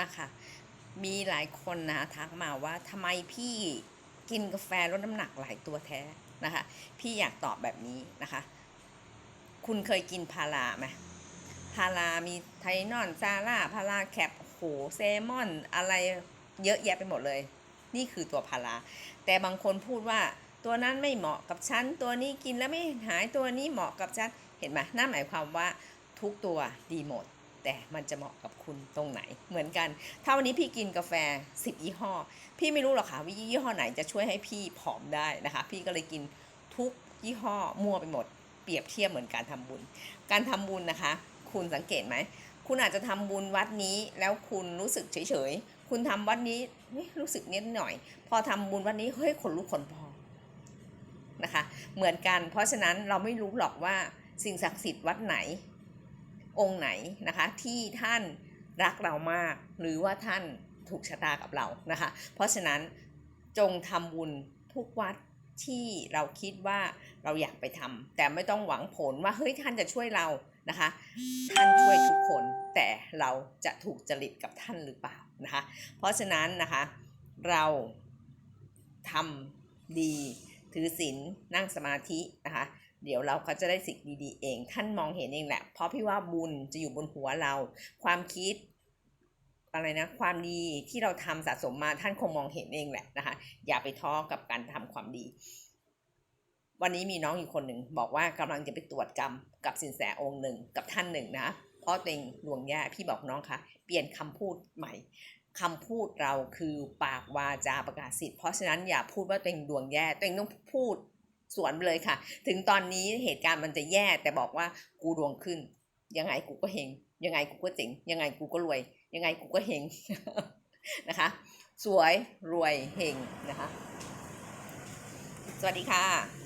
นะคะ มีหลายคนนะทักมาว่าทำไมพี่กินกาแฟลดน้ำหนักหลายตัวแท้นะคะ พี่อยากตอบแบบนี้นะคะ คุณเคยกินพาราไหมพารามีไทนอนซาร่าพาราแคปโหเซมอน อะไรเยอะแยะไปหมดเลย นี่คือตัวพารา แต่บางคนพูดว่าตัวนั้นไม่เหมาะกับฉัน ตัวนี้กินแล้วไม่หายตัวนี้เหมาะกับฉัน เห็นไหมนั่นหมายความว่าทุกตัวดีหมด แต่มันจะเหมาะกับคุณตรงไหนเหมือนกัน ถ้าวันนี้พี่กินกาแฟ 10 ยี่ห้อ พี่ไม่รู้หรอกค่ะว่ายี่ห้อไหนจะช่วยให้พี่ผอมได้นะคะ พี่ก็เลยกินทุกยี่ห้อมั่วไปหมด เปรียบเทียบเหมือนการทำบุญ การทำบุญนะคะ คุณสังเกตไหมคุณอาจจะทำบุญวัดนี้แล้วคุณรู้สึกเฉยๆคุณทำวัดนี้รู้สึกนิดหน่อย พอทำบุญวัดนี้เฮ้ยขนลุกขนพองนะคะ เหมือนกัน เพราะฉะนั้นเราไม่รู้หรอกว่าสิ่งศักดิ์สิทธิ์วัดไหน องค์ไหนนะคะที่ท่านรักเรามาก หรือว่าท่านถูกชะตากับเรานะคะ เพราะฉะนั้นจงทำบุญทุกวัดที่เราคิดว่าเราอยากไปทำแต่ไม่ต้องหวังผลว่าเฮ้ยท่านจะช่วยเรานะคะ ท่านช่วยทุกคนแต่เราจะถูกจริตกับท่านหรือเปล่านะคะ เพราะฉะนั้นนะคะเราทำดีถือศีลนั่งสมาธินะคะ เดี๋ยวเราก็จะได้สิ่งดีๆเอง ท่านมองเห็นเองแหละ เพราะพี่ว่าบุญจะอยู่บนหัวเรา ความคิดอะไรนะความดีที่เราทำสะสมมาท่านคงมองเห็นเองแหละนะคะ อย่าไปท้อกับการทำความดี วันนี้มีน้องอีกคนหนึ่งบอกว่ากำลังจะไปตรวจกรรมกับสินแสองค์หนึ่งกับท่านหนึ่งนะเพราะตัวเองดวงแย่พี่บอกน้องคะเปลี่ยนคำพูดใหม่คำพูดเราคือปากวาจาประกาศสิทธิ์เพราะฉะนั้นอย่าพูดว่าตัวเองดวงแย่ตัวเองต้องพูด สวนไปเลยค่ะ ถึงตอนนี้เหตุการณ์มันจะแย่แต่บอกว่ากูดวงขึ้น ยังไงกูก็เฮงยังไงกูก็เจ๋งยังไงกูก็รวย ยังไงกูก็เฮงนะคะ สวยรวยเฮงนะคะ สวัสดีค่ะ